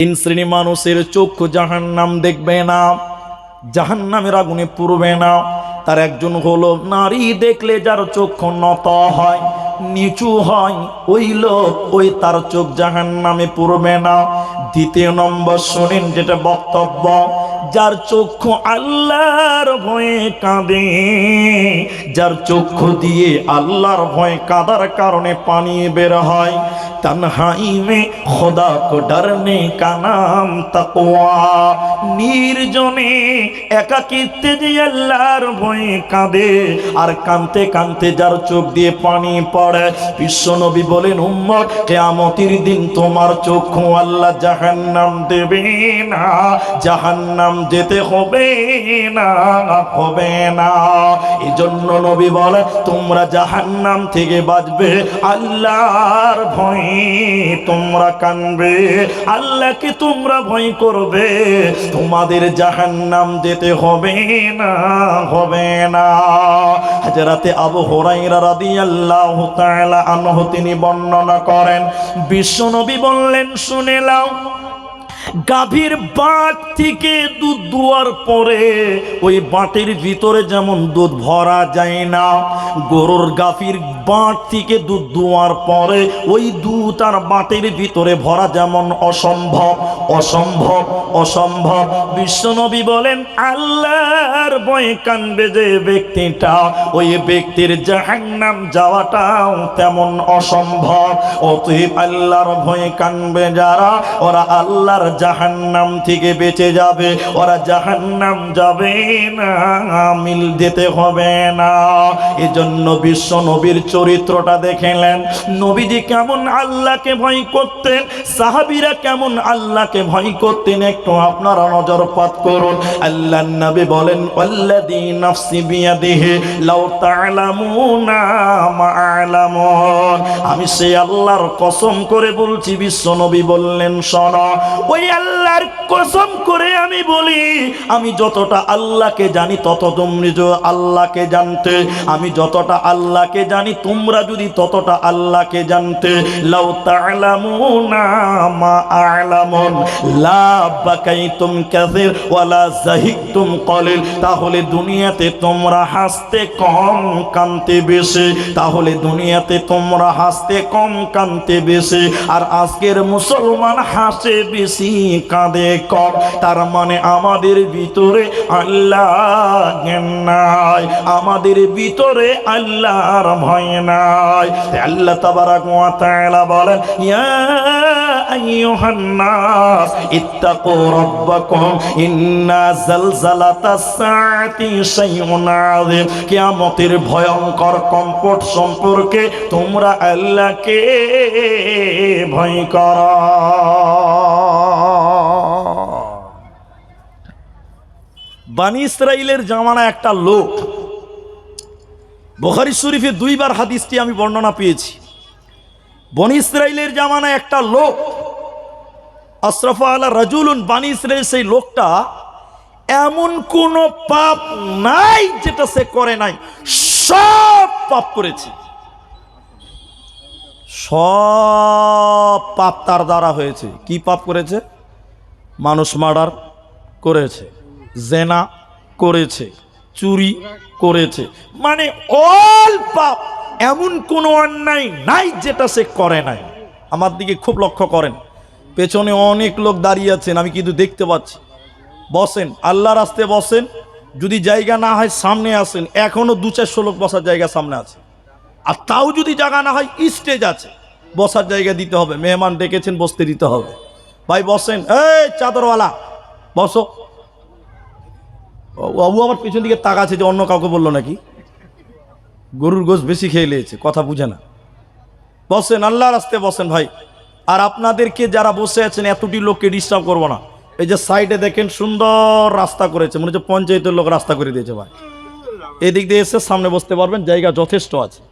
তিন শ্রেণি মানুষের চক্ষু জাহান নাম দেখবে না জাহান নামের আগুনে পুরবে না। তার একজন হলো, নারী দেখলে যার চক্ষু নত হয় নিচু হয়, ওই লোক ওই তার চোখ জাহান নামে পুরবে না। দ্বিতীয় নম্বর শোনেন যেটা বক্তব্য, যার চক্ষু আল্লাহর ভয়ে কাঁদে, যার চক্ষু দিয়ে আল্লাহর ভয়ে কাঁদার কারণে পানি বের হয়। তনহাই মে খোদা কো ডরনে কা নাম তাকওয়া। নির্জনে, একাকিত্বে যে আল্লাহর ভয়ে কাঁদে, আর কাঁদতে কাঁদতে যার চোখ দিয়ে পানি পড়ে বিশ্ব নবী বলেন উম্মত কেয়ামতির দিন তোমার চক্ষু আল্লাহ জাহান্নাম দেবে না। জাহান্নাম যেতে হবে না হবে না। এই জন্য নবী বলে তোমরা জাহান্নাম থেকে বাঁচবে, আল্লাহর ভয়ে তোমরা কানবে আল্লাহকে তোমরা ভয় করবে। তোমাদের জাহান্নাম যেতে হবে না হবে না। হাজারাতে আবু হুরাইরা রাদিয়াল্লাহু তিনি বর্ণনা করেন। বিশ্বনবী বললেন শুনে গাভীর বাট থেকে দুধ দুয়ার পরে, ওই বাটের ভিতরে যেমন দুধ ভরা যায় না, গরুর গাভীর বাট থেকে দুধ দুয়ার পরে, ওই দুধ আর বাটের ভিতরে ভরা যেমন অসম্ভব অসম্ভব অসম্ভব। বিশ্বনবী বলেন, আল্লাহর ভয়ে কানবে যে ব্যক্তিটা, ওই ব্যক্তির জাহান্নাম যাওয়াটাও তেমন অসম্ভব। অতএব আল্লাহর ভয়ে কানবে যারা, ওরা আল্লাহর জাহান্নাম থেকে বেঁচে যাবে। ওরা জাহান্নাম যাবে না, মিল যেতে হবে না। এজন্য বিশ্ব নবীর চরিত্রটা দেখেলেন। নবীজি কেমন আল্লাহকে ভয় করতেন, সাহাবিরা কেমন আল্লাহকে ভয় করতেন, একটু আপনারা নজরপাত করুন। আল্লাহ নবী বলেন, ওয়াল্লাযী নাফসি বিয়াদিহি লাউ তা'লামুনা আমি সেই আল্লাহর কসম করে বলছি, বিশ্ব নবী বললেন, শোনো, ওই আল্লাহর কসম করে আমি বলি, আমি যতটা আল্লাহকে জানি তত তুমি যে আল্লাহকে জানতে। আমি যতটা আল্লাহকে জানি, তোমরা যদি ততটা আল্লাহকে জানতে। লাউ তা'লামুনা মা আ'লামুন। লা বাকাইতুম কাসির ওয়ালা জাহিকতুম কলিল। তাহলে দুনিয়াতে তোমরা হাসতে কম কানতে বেশি। তাহলে দুনিয়াতে তোমরা হাসতে কম কানতে বেশি। আর আজকের মুসলমান হাসে বেশি। কাঁদে কম তার মানে আমাদের ভিতরে আল্লাহ নাই। আমাদের ভিতরে আল্লাহর ভয় নাই। আল্লাহ তাবারাক ওয়া তাআলা বলেন, ইয়া আইয়ুহান নাস ইত্তাকু রাব্বাকুম, ইন্না জালজালাতাস সাআতি শাইউন আযীম। কিয়ামতের ভয়ঙ্কর কম্পট সম্পর্কে তোমরা আল্লাহকে ভয় করো। বানি ইসরাইলের জামানা একটা লোক। বুখারী শরীফে দুইবার হাদিসটি আমি বর্ণনা পেয়েছি। বনি ইসরাইলের জামানা একটা লোক, আশরাফা আলা রাজুলুন, বানি ইসরাইল সেই লোকটা এমন কোন পাপ নাই যেটা সে করে নাই, সব পাপ করেছে। সব পাপ তার দ্বারা হয়েছে। কি পাপ করেছে? মানুষ মার্ডার করেছে। জেনা করেছে, চুরি করেছে। মানে অল পাপ, এমন কোনো অন্যায় নাই যেটা সে করে নাই। আমার দিকে খুব লক্ষ্য করেন। পেছনে অনেক লোক দাঁড়িয়ে আছেন, আমি কিন্তু দেখতে পাচ্ছি। বসেন আল্লাহ রাস্তে বসেন। যদি জায়গা না হয়, সামনে আসেন। এখনও দু চারশো লোক বসার জায়গা সামনে আছে। আর তাও যদি জায়গা না হয়, স্টেজ আছে। বসার জায়গা দিতে হবে। মেহমান ডেকেছেন, বসতে দিতে হবে। ভাই, বসেন। এই, চাদরওয়ালা, বসো। বাবু আমার পিছন দিকে তাকাচ্ছে যে অন্য কাউকে বলল নাকি? গরুর গোশ বেশি খেয়ে নিয়েছে, কথা বুঝে না। বসেন, আল্লাহর রাস্তে বসেন ভাই। আর আপনাদেরকে যারা বসে আছেন, এতটি লোককে ডিস্টার্ব করব না। এই যে সাইডে দেখেন সুন্দর রাস্তা করেছে, মনে হচ্ছে পঞ্চায়েতের লোক রাস্তা করে দিয়েছে ভাই। এদিক দিয়ে এসে সামনে বসতে পারবেন, জায়গা যথেষ্ট আছে।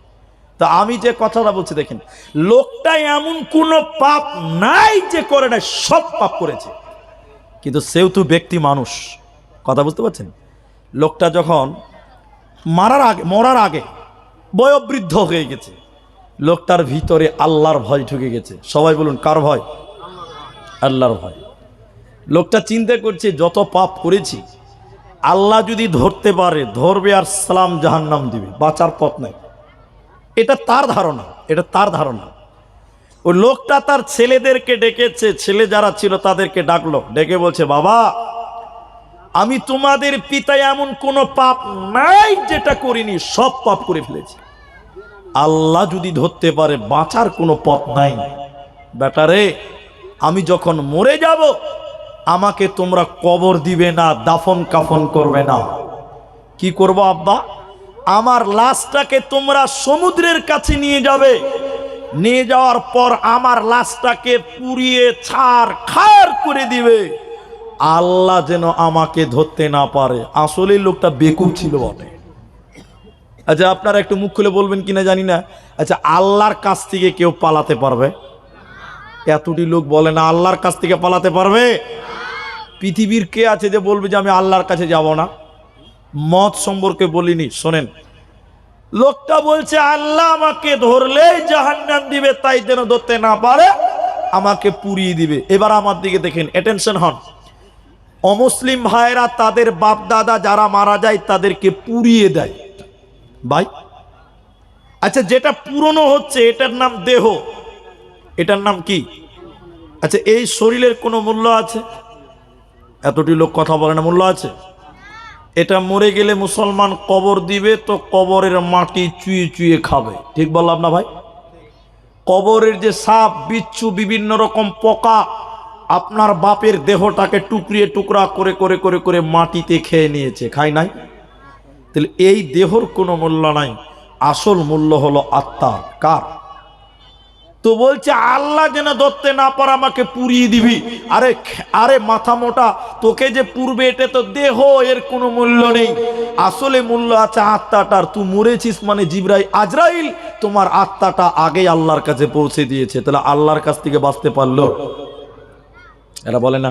তা আমি যে কথাটা বলছি, দেখেন, লোকটা এমন কোনো পাপ নাই যে করে নাই, সব পাপ করেছে। কিন্তু সেও তো ব্যক্তি মানুষ। কথা বুঝতে পারছেন? লোকটা যখন মারার আগে, মরার আগে বয়োবৃদ্ধ হয়ে গেছে, লোকটার ভিতরে আল্লাহর ভয় ঢুকে গেছে। সবাই বলুন, কার ভয়? আল্লাহর ভয়। লোকটা চিন্তা করছে, যত পাপ করেছি, আল্লাহ যদি ধরতে পারে, ধরবে আর সালাম জাহান্নাম দিবে, বাঁচার পথ নাই। এটা তার ধারণা, এটা তার ধারণা। ওই লোকটা তার ছেলেদেরকে ডেকেছে, ছেলে যারা ছিল তাদেরকে ডাকলো, ডেকে বলছে, বাবা আমি তোমাদের পিতা এমন কোনো পাপ নাই যেটা করিনি, সব পাপ করে ফেলেছি। আল্লাহ যদি ধরতে পারে, বাঁচার কোনো পথ নাই। বেটারে আমি যখন মরে যাব, আমাকে তোমরা কবর দিবে না, দাফন কাফন করবে না। কি করব আব্বা? আমার লাশটাকে তোমরা সমুদ্রের কাছে নিয়ে যাবে। নিয়ে যাওয়ার পর আমার লাশটাকে পুড়িয়ে, ছাড় খার করে দিবে। আল্লাহ যেন আমাকে ধরতে না পারে। আসলে লোকটা বেকুব ছিল বটে। আচ্ছা আপনারা একটু মুখ খুলে বলবেন কিনা জানি না। আচ্ছা আল্লাহর কাছ থেকে কেউ পালাতে পারবে? এতটি লোক বলে না, আল্লাহর কাছ থেকে পালাতে পারবে? পৃথিবীর কে আছে যে বলবে যে আমি আল্লাহর কাছে যাব না? মত সম্পর্কে বলিনি, শোনেন। লোকটা বলছে, আল্লাহ আমাকে ধরলেই জাহান্নাম দিবে, তাই যেন ধরতে না পারে, আমাকে পুড়িয়ে দিবে। এবার আমার দিকে দেখেন অ্যাটেনশন হন। অমুসলিম ভাইরা তাদের বাপ দাদা যারা মারা যায়, তাদেরকে পুড়িয়ে দেয়। ভাই আচ্ছা যেটা পুরনো হচ্ছে, এটার নাম দেহ। এটার নাম কি? আচ্ছা এই শরীরের কোনো মূল্য আছে? এতটি লোক কথা বলে না, মূল্য আছে? এটা মরে গেলে মুসলমান কবর দিবে, তো কবরের মাটি চুয়ে চুয়ে খাবে। ঠিক বললাম না, ভাই? কবরের যে সাপ, বিচ্ছু, বিভিন্ন রকম পোকা আপনার বাপের দেহটাকে টুকরিয়ে টুকরা করে করে করে করে মাটিতে খেয়ে নিয়েছে। খাই নাই? তাহলে এই দেহর কোনো মূল্য নাই। আসল মূল্য হলো আত্মা। কার? তো বলছে, আল্লাহ যেন ধরতে না পার আমাকে পুড়িয়ে দিবি। আরে আরে মাথা মোটা, তোকে যে পূর্বে এটা তো দেহ, এর কোনো মূল্য নেই। আসলে মূল্য আছে আত্মাটার। তুই মরেছিস মানে জিবরাই আজরাইল, তোমার আত্মাটা আগে আল্লাহর কাছে পৌঁছে দিয়েছে। তাহলে আল্লাহর কাছ থেকে বাঁচতে পারল? এরা বলে না,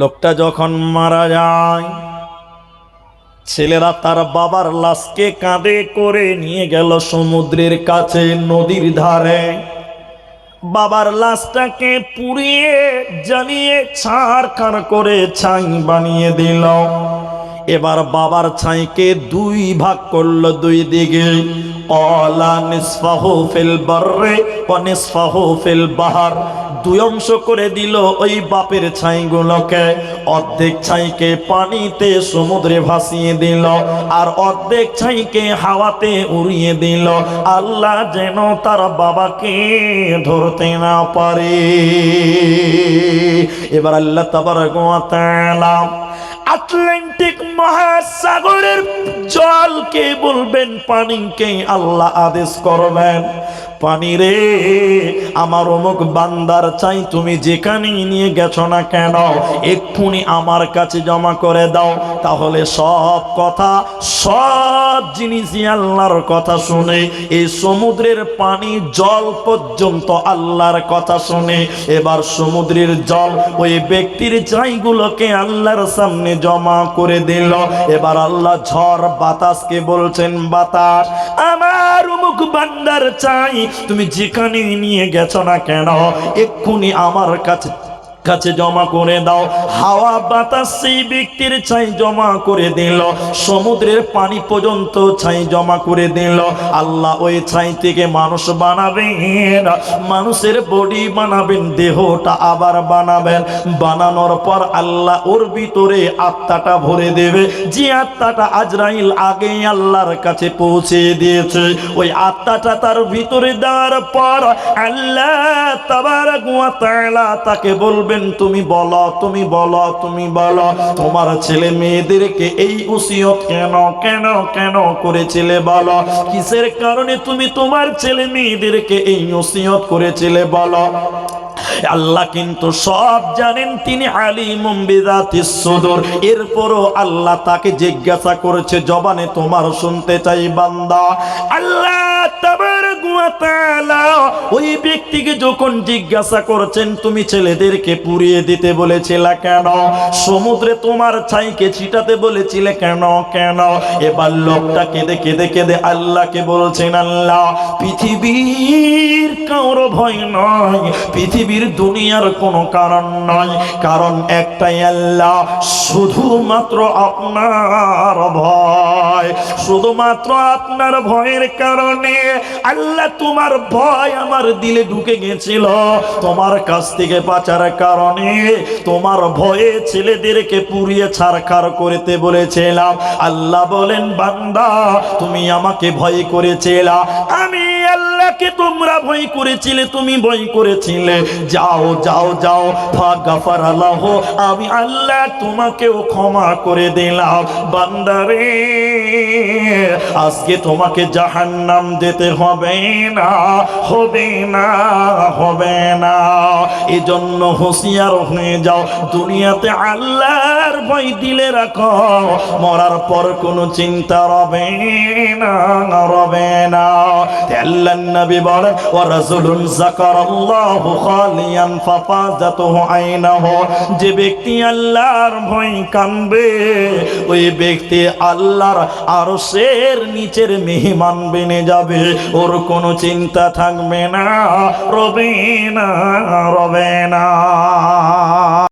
লোকটা যখন মারা যায়, ছেলেরা তার বাবার লাশকে কাঁধে করে নিয়ে গেল সমুদ্রের কাছে নদীর ধারে। বাবার লাশটাকে পুড়িয়ে, জ্বালিয়ে ছাড়খাড় করে ছাই বানিয়ে দিল। এবার বাবার ছাইকে দুই ভাগ করল দুই দিকে। অলা নিসফাহু ফিল বাররে ওয়া নিসফাহু ফিল দুই অংশ করে দিল ওই বাপের ছাইগুলোকে। অর্ধেক ছাইকে পানিতে সমুদ্রে ভাসিয়ে দিল আর অর্ধেক ছাইকে হাওয়াতে উড়িয়ে দিল। আল্লাহ যেন তার বাবাকে ধরতে না পারে। এবার আল্লাহ তাবারাক ওয়া তাআলা আটলান্টিক মহাসাগরের জলকে বলবেন পানিকে আল্লাহ আদেশ করবেন। পানি রে। আমার অমুক বান্দার চাই, তুমি যেখানে নিয়ে গেছো না কেন, এক্ষুনি আমার কাছে জমা করে দাও। তাহলে সব কথা, সব জিনিসই আল্লাহর কথা শুনে, এই সমুদ্রের পানি জল পর্যন্ত আল্লাহর কথা শুনে, এবার সমুদ্রের জল ওই ব্যক্তির চাইগুলোকে আল্লাহর সামনে জমা করে দিল। এবার আল্লাহ ঝড় বাতাসকে বলছেন, বাতাস, আমার মুখ বান্দার চাই তুমি যেখানে নিয়ে গেছো না কেন এক্ষুনি আমার কাছে কাছে জমা করে দাও। হাওয়া বাতাস সেই ব্যক্তির ছাই জমা করে দিল। সমুদ্রের পানি পর্যন্ত ছাই জমা করে দিল। আল্লাহ ওই ছাই থেকে মানুষ বানাবেন। মানুষের বডি বানাবেন, দেহটা আবার বানাবেন। বানানোর পর আল্লাহ ওর ভিতরে আত্মাটা ভরে দেবে। যে আত্মাটা আজরাইল আগে আল্লাহর কাছে পৌঁছে দিয়েছে, ওই আত্মাটা তার ভিতরে দেওয়ার পর আল্লাহ তাআলা তাকে বলবেন তুমি বলো তুমি বলো তুমি বলো, তোমার ছেলে মেয়েদেরকে এই উসিয়ত কেন কেন কেন করেছিলে বলো? কিসের কারণে তুমি তোমার ছেলে মেয়েদেরকে এই উসিয়ত করেছিলে বলো? আল্লাহ কিন্তু সব জানেন, তিনি এরপরও আল্লাহ তাকে জিজ্ঞাসা করেছে, জবানে তোমার শুনতে চাই বান্দা। আল্লাহ ওই ব্যক্তিকে যখন জিজ্ঞাসা করছেন, তুমি ছেলেদেরকে পুড়িয়ে দিতে কেন? সমুদ্রে তোমার ছাইকে ছিটাতে বলেছিলে কেন? কেন? এবার লোকটা কেঁদে কেঁদে কেঁদে আল্লাহকে বলছেন, আল্লাহ, পৃথিবীর কারও ভয় নয়। পৃথিবীর দুনিয়ার কোনো কারণ নয় কারণ একটাই আল্লাহ, শুধুমাত্র আপনার ভয়। শুধুমাত্র আপনার ভয়ের কারণে আল্লাহ তোমার ভয় আমার দিলে ঢুকে গেছিল। তোমার কাছ থেকে বাঁচার কারণে তোমার ভয়ে ছেলেদেরকে পুড়িয়ে ছাড়খাড় করতে বলেছিলাম। আল্লাহ বলেন, বান্দা, তুমি আমাকে ভয় করেছিলা। আমি আল্লাহকে তোমরা ভয় করেছিলে, তুমি ভয় করেছিলে। যাও যাও যাও ফাগাফার আল্লাহ আমি আল্লাহ তোমাকেও ক্ষমা করে দিলাম। বান্দারে, আজকে তোমাকে জাহান্নাম দিতে হবে না হবে না হবে না। এজন্য হুঁশিয়ার হয়ে যাও। দুনিয়াতে আল্লাহর ভয় দিলে রাখো। মরার পর কোনো চিন্তা রবে না রবে না। আল্লাহ বলেন, ওয়া রাজুলুন যাকারাল্লাহু খালিয়ান ফাফাজাতুহু আইনাহু, যে ব্যক্তি আল্লাহর ভয় কানবে, ওই ব্যক্তি আল্লাহর আরশের নিচের মেহমান বেনে যাবে। ওর কোনো চিন্তা থাকবে না, রবে না রবে না।